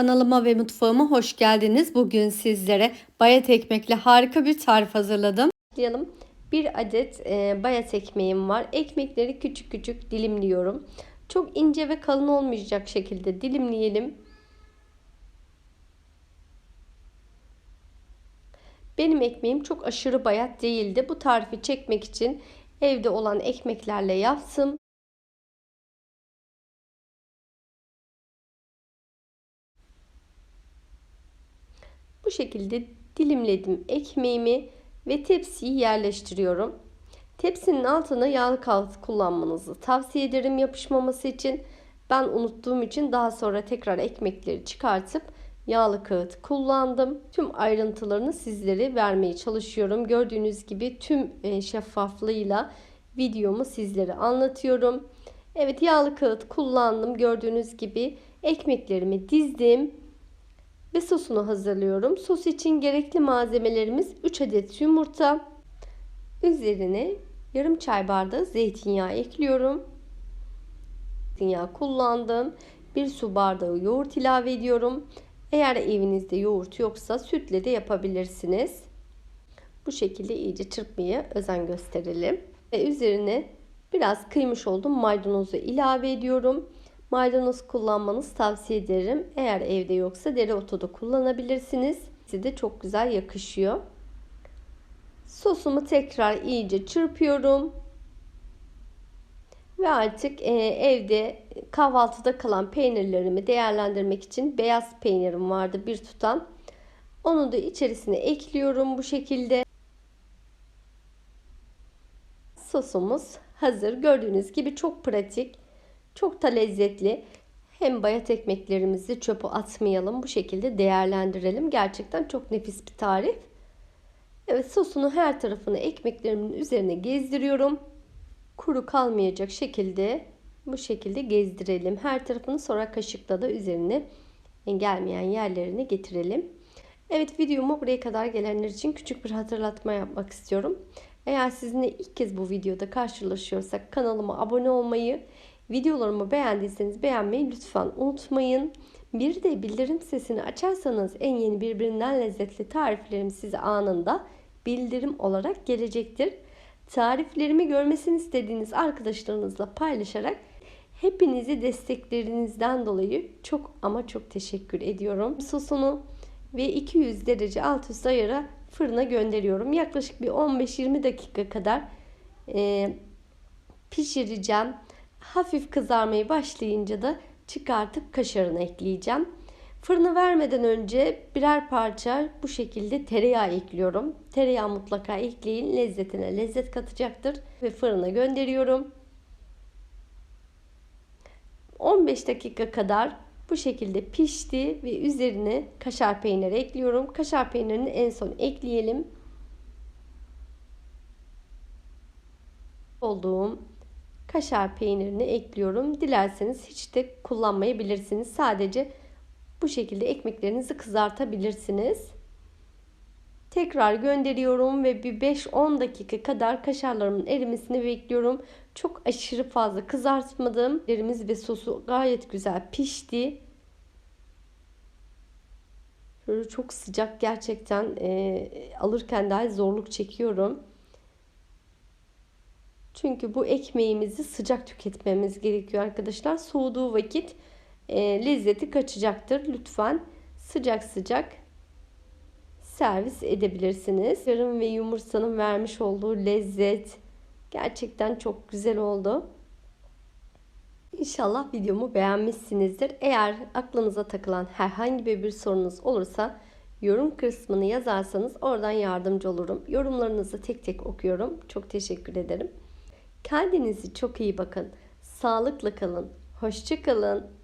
Kanalıma ve mutfağıma hoş geldiniz. Bugün sizlere bayat ekmekle harika bir tarif hazırladım. Başlayalım. Bir adet e, bayat ekmeğim var. Ekmekleri küçük küçük dilimliyorum. Çok ince ve kalın olmayacak şekilde dilimleyelim. Benim ekmeğim çok aşırı bayat değildi. Bu tarifi çekmek için evde olan ekmeklerle yaptım. Bu şekilde dilimledim ekmeğimi ve tepsiyi yerleştiriyorum. Tepsinin altına yağlı kağıt kullanmanızı tavsiye ederim yapışmaması için. Ben unuttuğum için daha sonra tekrar ekmekleri çıkartıp yağlı kağıt kullandım. Tüm ayrıntılarını sizlere vermeye çalışıyorum. Gördüğünüz gibi tüm e, şeffaflığıyla videomu sizlere anlatıyorum. Evet yağlı kağıt kullandım. Gördüğünüz gibi ekmeklerimi dizdim ve sosunu hazırlıyorum. Sos için gerekli malzemelerimiz 3 adet yumurta. Üzerine yarım çay bardağı zeytinyağı ekliyorum. Zeytinyağı kullandım. 1 su bardağı yoğurt ilave ediyorum. Eğer evinizde yoğurt yoksa sütle de yapabilirsiniz. Bu şekilde iyice çırpmaya özen gösterelim. Ve üzerine biraz kıymış olduğum maydanozu ilave ediyorum. Maydanoz kullanmanızı tavsiye ederim. Eğer evde yoksa dereotu da kullanabilirsiniz. Size de çok güzel yakışıyor. Sosumu tekrar iyice çırpıyorum. Ve artık e, evde kahvaltıda kalan peynirlerimi değerlendirmek için beyaz peynirim vardı bir tutam. Onu da içerisine ekliyorum bu şekilde. Sosumuz hazır. Gördüğünüz gibi çok pratik. Çok da lezzetli. Hem bayat ekmeklerimizi çöpe atmayalım. Bu şekilde değerlendirelim. Gerçekten çok nefis bir tarif. Evet sosunu her tarafını ekmeklerimin üzerine gezdiriyorum. Kuru kalmayacak şekilde bu şekilde gezdirelim. Her tarafını sonra kaşıkla da üzerine gelmeyen yerlerine getirelim. Evet videomu buraya kadar gelenler için küçük bir hatırlatma yapmak istiyorum. Eğer sizinle ilk kez bu videoda karşılaşıyorsak kanalıma abone olmayı, Videolarımı beğendiyseniz beğenmeyi lütfen unutmayın. Bir de bildirim sesini açarsanız en yeni birbirinden lezzetli tariflerim size anında bildirim olarak gelecektir. Tariflerimi görmesini istediğiniz arkadaşlarınızla paylaşarak hepinizi desteklerinizden dolayı çok ama çok teşekkür ediyorum. Sosunu ve 200 derece alt üst ayara fırına gönderiyorum. Yaklaşık bir 15-20 dakika kadar e, pişireceğim. Hafif kızarmaya başlayınca da çıkartıp kaşarını ekleyeceğim. Fırını vermeden önce birer parça bu şekilde tereyağı ekliyorum. Tereyağı mutlaka ekleyin. Lezzetine lezzet katacaktır. Ve fırına gönderiyorum. 15 dakika kadar bu şekilde pişti ve üzerine kaşar peyniri ekliyorum. Kaşar peynirini en son ekleyelim. Olduğum kaşar peynirini ekliyorum. Dilerseniz hiç de kullanmayabilirsiniz. Sadece bu şekilde ekmeklerinizi kızartabilirsiniz. Tekrar gönderiyorum ve bir 5-10 dakika kadar kaşarlarımın erimesini bekliyorum. Çok aşırı fazla kızartmadım. Derimiz ve sosu gayet güzel pişti. Şöyle çok sıcak gerçekten e, alırken daha zorluk çekiyorum. Çünkü bu ekmeğimizi sıcak tüketmemiz gerekiyor arkadaşlar. Soğuduğu vakit e, lezzeti kaçacaktır. Lütfen sıcak sıcak servis edebilirsiniz. Yarım ve yumurtanın vermiş olduğu lezzet gerçekten çok güzel oldu. İnşallah videomu beğenmişsinizdir. Eğer aklınıza takılan herhangi bir sorunuz olursa yorum kısmını yazarsanız oradan yardımcı olurum. Yorumlarınızı tek tek okuyorum. Çok teşekkür ederim. Kendinize çok iyi bakın. Sağlıklı kalın. Hoşça kalın.